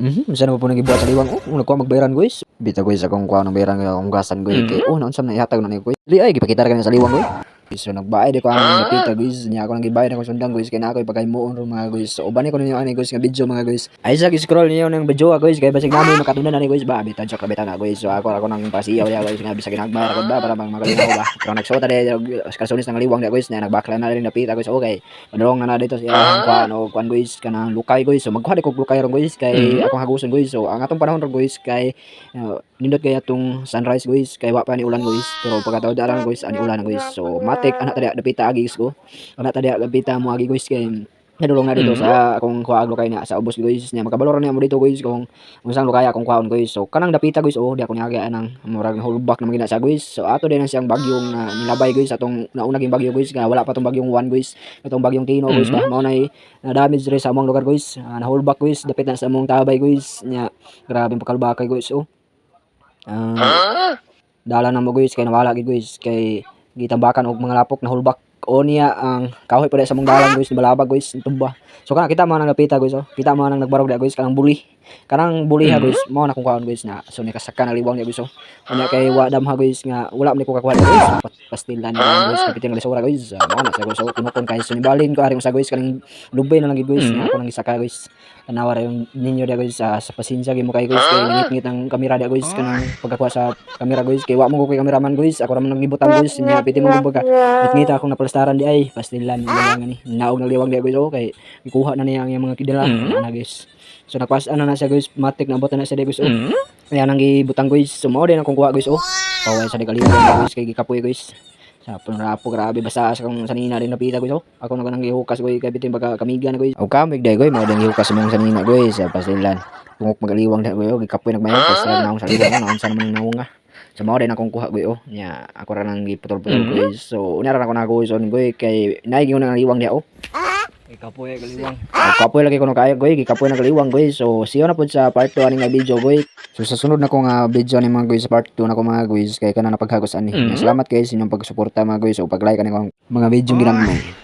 Mhm, sana mo po nang gibuhat sa liwang. Oh, una ko magbayaran guys. Bita guys akong kuha ng bayaran akong gasan guys. Kay oh, naunsa na ihatag na ni guys. Li ay gipakita ra sa liwang guys. So nagbayad ako ang napita guys. Nya ako nang gibayad ako sundan guys kay na ako ipagaymoon ro mga guys. So uban ko ninyo ani guys nga video mga guys. Ay sa scroll niyo ng video guys kay basig namin makatunan ani guys ba bitan joke bita na guys. So ako ako nang pasiyaw ya guys nga bisag nagbayad ako ba para bang magalingaw ba. Pero nagsuot na kasunis ng liwang guys na nagbakla na rin napita guys. Okay. Padrong na dito siya kuan o kuan guys kanang lukay guys. So magkuha di ko lukay ron guys kay akong haguson guys. So ang atong panahon ron guys kay nindot kay atong sunrise guys kay wa pa ni ulan guys. Pero pagkataon dalan guys ani ulan guys. So matik anak tadi dapita agi ko. Anak tadi dapita mo agi guys kay nadulong na dito sa akong kuha lukay na sa ubos guys. Niya makabalor na mo dito guys kung unsang lukay akong kuhaon guys. So kanang dapita guys oh di ako niya nang murag hulbak na magina sa guys. So ato din ang siyang bagyong na nilabay guys atong nauna ging bagyo guys nga wala pa tong bagyong 1 guys. Itong bagyong Tino guys ba mao nay na damage rin sa among lugar guys. Uh, na hulbak guys dapit na sa among tabay guys. Nya grabe ang pagkalbakay guys oh. Ah, dala na mo guys kay nawala gid guys kay gitambakan og mga lapok na hulbak. O niya ang kahoy pa sa mong dalan guys. Balabag guys. Tumba. So kana kita mo nang napita guys oh. Kita mo nang nagbarog da guys kanang buli kanang buli ha guys. Mo na kung kaon guys na so ni kasaka na liwang niya guys oh. Unya kay wa dam ha guys nga. Wala man ko kakuha guys. Pastilan na lang guys. Kapiting lisura guys. Ah, mo na sa guys oh. Kunukon kay so balin ko ari sa guys. Kaning lubay na lang guys nga. Ako nang isaka guys. Tanawa ra yung ninyo dia guys. Sa, sa pasensya gyud mo kay guys kay ngit-ngit ang kamera dia guys. Kanang pagkakuha sa kamera guys. Kay wa mo ko kay cameraman guys. Ako ra man nang gibutan guys. Nya piti mo kumbaga ngit-ngit akong napalastaran di ay. Pastilan lang ni. Naog na liwang dia guys oh. Kay ikuha na niya ang mga kidala. Ana guys. So napas ano na siya guys matik na botan na siya guys oh. Kaya nang gibutang guys. So mao din akong kuha guys oh. Paway sa digaliwan guys kay gikapoy guys. Sa punrapo grabe basta sa kung sanina rin napita guys oh. Ako na nang gihukas guys kay bitin baga kamiga na guys. O kamig dai guys mao din gihukas mong sanina guys sa pasilan. Pungok magaliwang na guys oh. Gikapoy nagmayon pasilan na akong sa liwang na unsa naman ang naunga. So mao din akong kuha guys oh. Nya ako ra nang giputol-putol guys. So unya ra ako na guys on guys kay naigi ko nang liwang dia oh kapoy kaliwang oh, kapoy lagi ko no kaya guys kapoy na kaliwang guys so see you na pud sa part 2 aning nga video guys So sa sunod na ko nga video ni mga guys sa part 2 na ko mga guys kay kana napaghagos ani. Salamat guys inyong pagsuporta mga guys. O pag-like ani mga video ginamay.